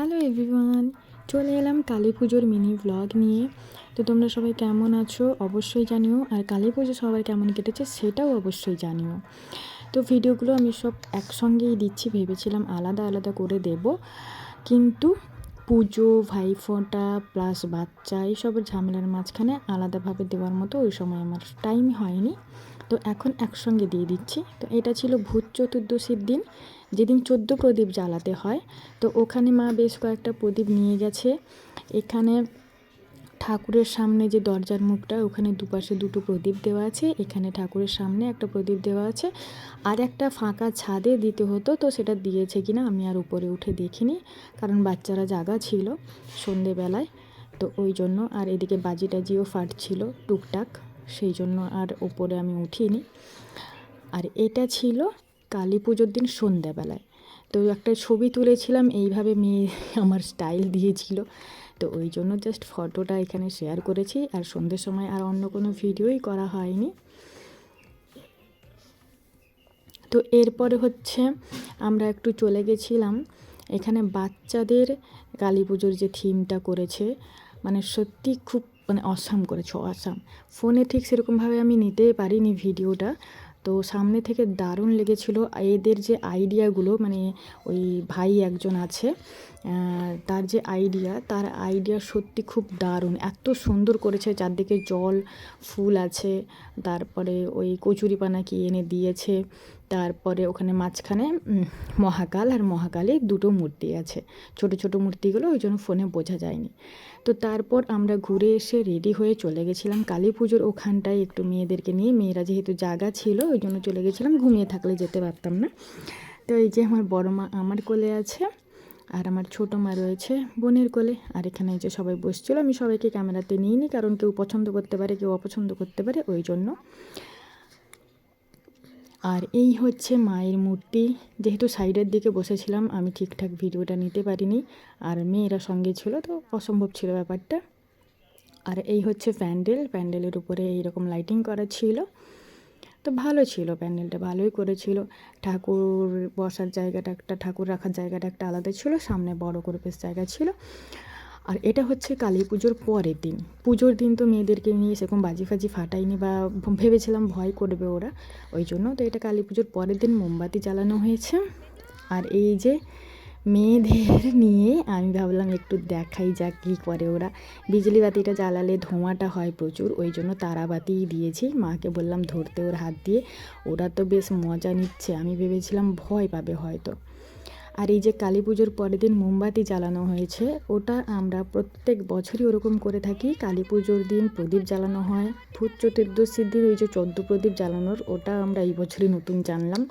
Hello everyone চলে এলাম কালী পুজোর মিনি ব্লগ নিয়ে। তো তোমরা সবাই কেমন আছো? অবশ্যই জানিও। আর কালী পুজো সবার কেমন কেটেছে সেটাও অবশ্যই জানিও। তো ভিডিওগুলো আমি সব একসঙ্গেই দিচ্ছি। ভেবেছিলাম আলাদা আলাদা করে দেব। কিন্তু পুজো, ভাইফোঁটা, প্লাস বাচ্চা এইসবের ঝামেলার মাঝখানে আলাদাভাবে দেওয়ার মতো ওই সময় আমার টাইম হয়নি। তো এখন একসঙ্গে দিয়ে দিচ্ছি। তো এটা ছিল ভূত চতুর্দশীর দিন। যেদিন চোদ্দ প্রদীপ জ্বালাতে হয়, তো ওখানে মা বেশ কয়েকটা প্রদীপ নিয়ে গেছে। এখানে ঠাকুরের সামনে যে দরজার মুখটা, ওখানে দুপাশে দুটো প্রদীপ দেওয়া আছে। এখানে ঠাকুরের সামনে একটা প্রদীপ দেওয়া আছে। আর একটা ফাঁকা ছাদে দিতে হতো, তো সেটা দিয়েছে কিনা আমি আর উপরে উঠে দেখিনি, কারণ বাচ্চারা জাগা ছিল সন্ধেবেলায়। তো ওই জন্য আর এদিকে বাজি টাজিও ফাটছিল টুকটাক, সেই জন্য আর ওপরে আমি উঠিনি। আর এটা ছিল কালী পুজোর দিন সন্ধ্যাবেলায় তো একটা ছবি তুলেছিলাম, এইভাবে মেয়ে আমার স্টাইল দিয়েছিল। তো ওই জন্য জাস্ট ফটোটা এখানে শেয়ার করেছি আর সন্ধ্যের সময় আর অন্য কোনো ভিডিওই করা হয়নি। তো এরপরে হচ্ছে আমরা একটু চলে গেছিলাম। এখানে বাচ্চাদের কালী পুজোর যে থিমটা করেছে মানে সত্যি খুব মানে অসাম করেছে অসাম ফোনে ঠিক সেরকমভাবে আমি নিতে পারিনি ভিডিওটা তো সামনে থেকে দারুণ লেগেছিল। এদের যে আইডিয়াগুলো মানে ওই ভাই একজন আছে তার যে আইডিয়া তার আইডিয়া সত্যি খুব দারুণ। এত সুন্দর করেছে, চারদিকে জল, ফুল আছে, তারপরে ওই কচুরিপানা কি এনে দিয়েছে, তারপরে ওখানে মাঝখানে মহাকাল আর মহাকালী দুটো মূর্তি আছে। ছোট ছোট মূর্তিগুলো ওই জন্য ফোনে বোঝা যায়নি। তো তারপর আমরা ঘুরে এসে রেডি হয়ে চলে গেছিলাম কালী পুজোর ওখানটায় একটু মেয়েদেরকে নিয়ে। মেয়েরা যেহেতু জায়গা ছিল, ওই জন্য চলে গেছিলাম। ঘুমিয়ে থাকলে যেতে পারতাম না। তো এই যে আমার বড় মা, আমার কোলে আছে আর আমার ছোটো মা রয়েছে বোনের কোলে। আর এখানে যে সবাই বসছিল, আমি সবাইকে ক্যামেরাতে নিইনি কারণ কেউ পছন্দ করতে পারে, কেউ অপছন্দ করতে পারে, ওই জন্য। আর এই হচ্ছে মায়ের মূর্তি। যেহেতু সাইডের দিকে বসেছিলাম, আমি ঠিকঠাক ভিডিওটা নিতে পারিনি। আর মেয়েরা সঙ্গে ছিল, তো অসম্ভব ছিল ব্যাপারটা। আর এই হচ্ছে প্যান্ডেল, প্যান্ডেলের উপরে এইরকম লাইটিং করা ছিল। তো ভালো ছিল প্যান্ডেলটা, ভালোই করেছিল। ঠাকুর বসার জায়গাটা একটা, ঠাকুর রাখার জায়গাটা একটা আলাদা ছিল, সামনে বড় করে বেশ জায়গা ছিল। আর এটা হচ্ছে কালী পুজোর পরের দিন। পুজোর দিন তো মেয়েদেরকে নিয়ে সেরকম বাজি ফাজি ফাটাইনি বা ভেবেছিলাম ভয় করবে ওরা। ওই জন্য তো এটা কালী পুজোর পরের দিন মোমবাতি জ্বালানো হয়েছে। আর এই যে মেয়েদের নিয়ে আমি ভাবলাম একটু দেখাই যাক কী করে ওরা। বিজলি বাতিটা জ্বালালে ধোঁয়াটা হয় প্রচুর, ওই জন্য তারাবাতিই দিয়েছি। মাকে বললাম ধরতে ওর হাত দিয়ে। ওরা তো বেশ মজা নিচ্ছে, আমি ভেবেছিলাম ভয় পাবে হয়তো। আর এই যে কালী পুজোর পরের দিন মোমবাতি জ্বালানো হয়েছে, ওটা আমরা প্রত্যেক বছরই ওরকম করে থাকি। কালী পুজোর দিন প্রদীপ জ্বালানো হয়। ভূত চতুর্দশীর দিন ওই যে চোদ্দ প্রদীপ জ্বালানোর, ওটা আমরা এই বছরই নতুন জানলাম।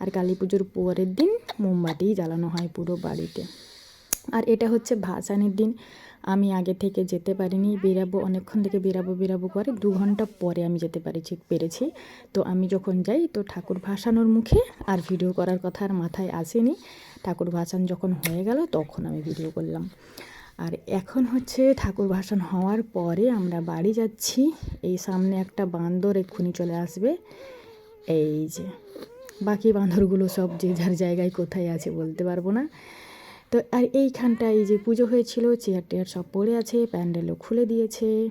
আর কালী পুজোর পরের দিন মোমবাতিই জ্বালানো হয় পুরো বাড়িতে। আর এটা হচ্ছে ভাসানের দিন। আমি আগে থেকে যেতে পারিনি, বেরাবো, অনেকক্ষণ থেকে বেরাবো বেরাবো করে দু ঘণ্টা পরে আমি যেতে পারিছি, পেরেছি। তো আমি যখন যাই তো ঠাকুর ভাসানোর মুখে আর ভিডিও করার কথা আর মাথায় আসেনি। ঠাকুর ভাসান যখন হয়ে গেল তখন আমি ভিডিও করলাম। আর এখন হচ্ছে ঠাকুর ভাসান হওয়ার পরে আমরা বাড়ি যাচ্ছি। এই সামনে একটা বান্দর এক্ষুনি চলে আসবে। এই যে। বাকি বাঁদরগুলো সব যে যার জায়গায় কোথায় আছে বলতে পারব না। তো আর এইখানটায় যে পুজো হয়েছিল চেয়ার টেয়ার সব পড়ে আছে, প্যান্ডেলও খুলে দিয়েছে।